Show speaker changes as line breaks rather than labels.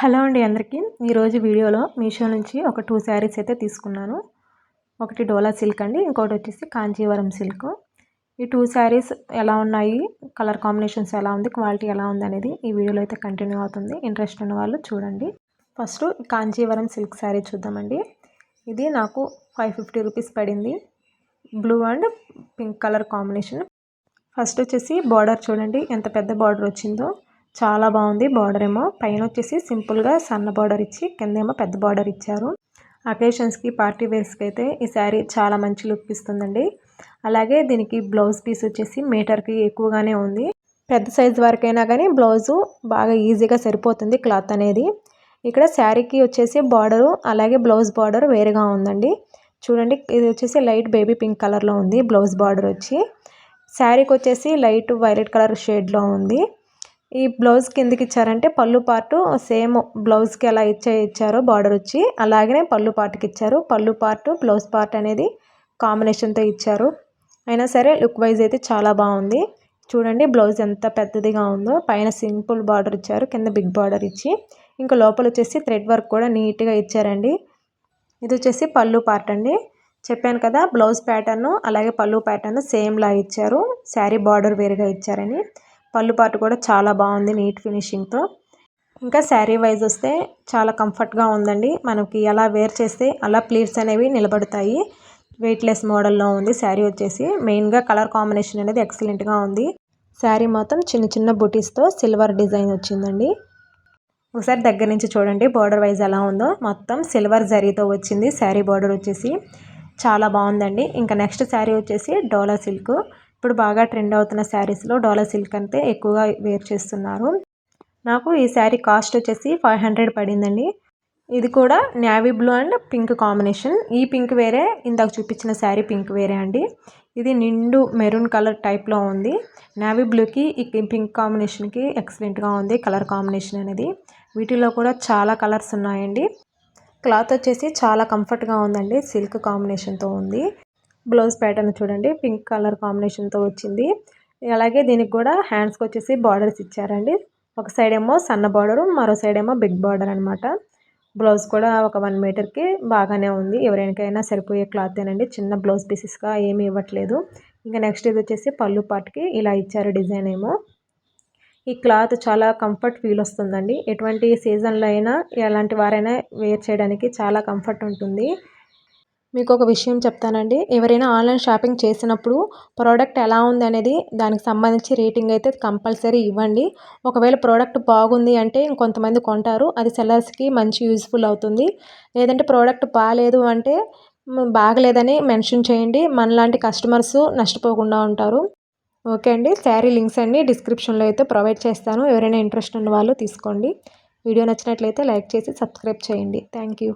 Hello అండి అందరికీ. ఈరోజు వీడియోలో మీషో నుంచి ఒక టూ శారీస్ అయితే తీసుకున్నాను. ఒకటి డోలా సిల్క్ అండి ఇంకోటి వచ్చేసి కాంచీవరం సిల్క్. ఈ టూ శారీస్ ఎలా ఉన్నాయి కలర్ కాంబినేషన్స్ ఎలా ఉంది క్వాలిటీ ఎలా ఉంది అనేది ఈ వీడియోలో అయితే కంటిన్యూ అవుతుంది. ఇంట్రెస్ట్ ఉన్న వాళ్ళు చూడండి. ఫస్ట్ కాంచీవరం సిల్క్ శారీ చూద్దామండి. ఇది నాకు ఫైవ్ ఫిఫ్టీ రూపీస్ పడింది. Blue and pink colour combination first వచ్చేసి బార్డర్ చూడండి ఎంత పెద్ద బార్డర్ వచ్చిందో. చాలా బాగుంది బార్డర్ ఏమో. పైన వచ్చేసి సింపుల్గా సన్న బార్డర్ ఇచ్చి కిందేమో పెద్ద బార్డర్ ఇచ్చారు. అకేషన్స్కి పార్టీ వేర్స్కి అయితే ఈ శారీ చాలా మంచి లుక్ ఇస్తుందండి. అలాగే దీనికి బ్లౌజ్ పీస్ వచ్చేసి మీటర్కి ఎక్కువగానే ఉంది. పెద్ద సైజ్ వరకైనా కానీ బ్లౌజు బాగా ఈజీగా సరిపోతుంది క్లాత్ అనేది. ఇక్కడ శారీకి వచ్చేసి బార్డరు అలాగే బ్లౌజ్ బార్డర్ వేరుగా ఉందండి. చూడండి ఇది వచ్చేసి లైట్ బేబీ పింక్ కలర్లో ఉంది బ్లౌజ్ బార్డర్ వచ్చి. శారీకి వచ్చేసి లైట్ వైలెట్ కలర్ షేడ్లో ఉంది. ఈ బ్లౌజ్ కిందకి ఇచ్చారంటే పళ్ళు పార్టు సేమ్ బ్లౌజ్కి ఎలా ఇచ్చే ఇచ్చారో బార్డర్ వచ్చి. అలాగనే పళ్ళు పార్ట్కి ఇచ్చారు. పళ్ళు పార్ట్ బ్లౌజ్ పార్ట్ అనేది కాంబినేషన్తో ఇచ్చారు. అయినా సరే లుక్ వైజ్ అయితే చాలా బాగుంది. చూడండి బ్లౌజ్ ఎంత పెద్దదిగా ఉందో. పైన సింపుల్ బార్డర్ ఇచ్చారు కింద బిగ్ బార్డర్ ఇచ్చి. ఇంకా లోపల వచ్చేసి థ్రెడ్ వర్క్ కూడా నీట్గా ఇచ్చారండి. ఇది వచ్చేసి పళ్ళు పార్ట్ అండి. చెప్పాను కదా బ్లౌజ్ ప్యాటర్ను అలాగే పళ్ళు ప్యాటర్న్ సేమ్లా ఇచ్చారు. శారీ బార్డర్ వేరుగా ఇచ్చారని. పళ్ళు పాటు కూడా చాలా బాగుంది నీట్ ఫినిషింగ్తో ఇంకా శారీ వైజ్ వస్తే చాలా కంఫర్ట్గా ఉందండి. మనకి ఎలా వేర్ చేస్తే అలా ప్లీట్స్ అనేవి నిలబడతాయి. వెయిట్లెస్ మోడల్లో ఉంది. శారీ వచ్చేసి మెయిన్గా కలర్ కాంబినేషన్ అనేది ఎక్సలెంట్గా ఉంది. శారీ మొత్తం చిన్న చిన్న బుటీస్తో సిల్వర్ డిజైన్ వచ్చిందండి. ఒకసారి దగ్గర నుంచి చూడండి బార్డర్ వైజ్ ఎలా ఉందో. మొత్తం సిల్వర్ జరీతో వచ్చింది. శారీ బార్డర్ వచ్చేసి చాలా బాగుందండి. ఇంకా నెక్స్ట్ శారీ వచ్చేసి డోలా సిల్క్ ఇప్పుడు బాగా ట్రెండ్ అవుతున్న శారీస్లో డోలా సిల్క్ అంతే ఎక్కువగా వేర్ చేస్తున్నారు. నాకు ఈ శారీ కాస్ట్ వచ్చేసి ఫైవ్ హండ్రెడ్ పడిందండి. ఇది కూడా navy blue and pink combination. ఈ పింక్ వేరే ఇందాక చూపించిన శారీ పింక్ వేరే అండి. ఇది నిండు మెరూన్ కలర్ టైప్లో ఉంది. నావీ బ్లూకి ఈ పింక్ కాంబినేషన్కి ఎక్సలెంట్గా ఉంది కలర్ కాంబినేషన్ అనేది. వీటిలో కూడా చాలా కలర్స్ ఉన్నాయండి. క్లాత్ వచ్చేసి చాలా కంఫర్ట్గా ఉందండి సిల్క్ కాంబినేషన్తో ఉంది. బ్లౌజ్ ప్యాటర్న్ చూడండి. పింక్ కలర్ కాంబినేషన్తో వచ్చింది. అలాగే దీనికి కూడా హ్యాండ్స్కి వచ్చేసి బార్డర్స్ ఇచ్చారండి. ఒక సైడ్ ఏమో సన్న బార్డరు మరో సైడ్ ఏమో బిగ్ బార్డర్ అనమాట బ్లౌజ్ కూడా ఒక వన్ మీటర్కి బాగానే ఉంది. ఎవరికైనా సరిపోయే క్లాత్ ఏనండి. చిన్న బ్లౌజ్ పీసెస్గా ఏమీ ఇవ్వట్లేదు. ఇంకా నెక్స్ట్ ఇది వచ్చేసి పళ్ళు పాటుకి ఇలా ఇచ్చారు డిజైన్ ఏమో. ఈ క్లాత్ చాలా కంఫర్ట్ ఫీల్ వస్తుందండి. ఎటువంటి సీజన్లో అయినా ఎలాంటి వారైనా వేర్ చేయడానికి చాలా కంఫర్ట్ ఉంటుంది. మీకు ఒక విషయం చెప్తానండి. ఎవరైనా ఆన్లైన్ షాపింగ్ చేసినప్పుడు ప్రోడక్ట్ ఎలా ఉంది అనేది దానికి సంబంధించి రేటింగ్ అయితే కంపల్సరీ ఇవ్వండి. ఒకవేళ ప్రోడక్ట్ బాగుంది అంటే ఇంకొంతమంది కొంటారు. అది సెల్లర్స్కి మంచి యూజ్ఫుల్ అవుతుంది. లేదంటే ప్రోడక్ట్ బాగాలేదు అంటే బాగలేదని మెన్షన్ చేయండి. మనలాంటి కస్టమర్స్ నష్టపోకుండా ఉంటారు. ఓకే అండి. శారీ లింక్స్ అన్ని డిస్క్రిప్షన్లో అయితే ప్రొవైడ్ చేస్తాను. ఎవరైనా ఇంట్రెస్ట్ ఉన్న వాళ్ళు తీసుకోండి. వీడియో నచ్చినట్లయితే లైక్ చేసి సబ్స్క్రైబ్ చేయండి. Thank you.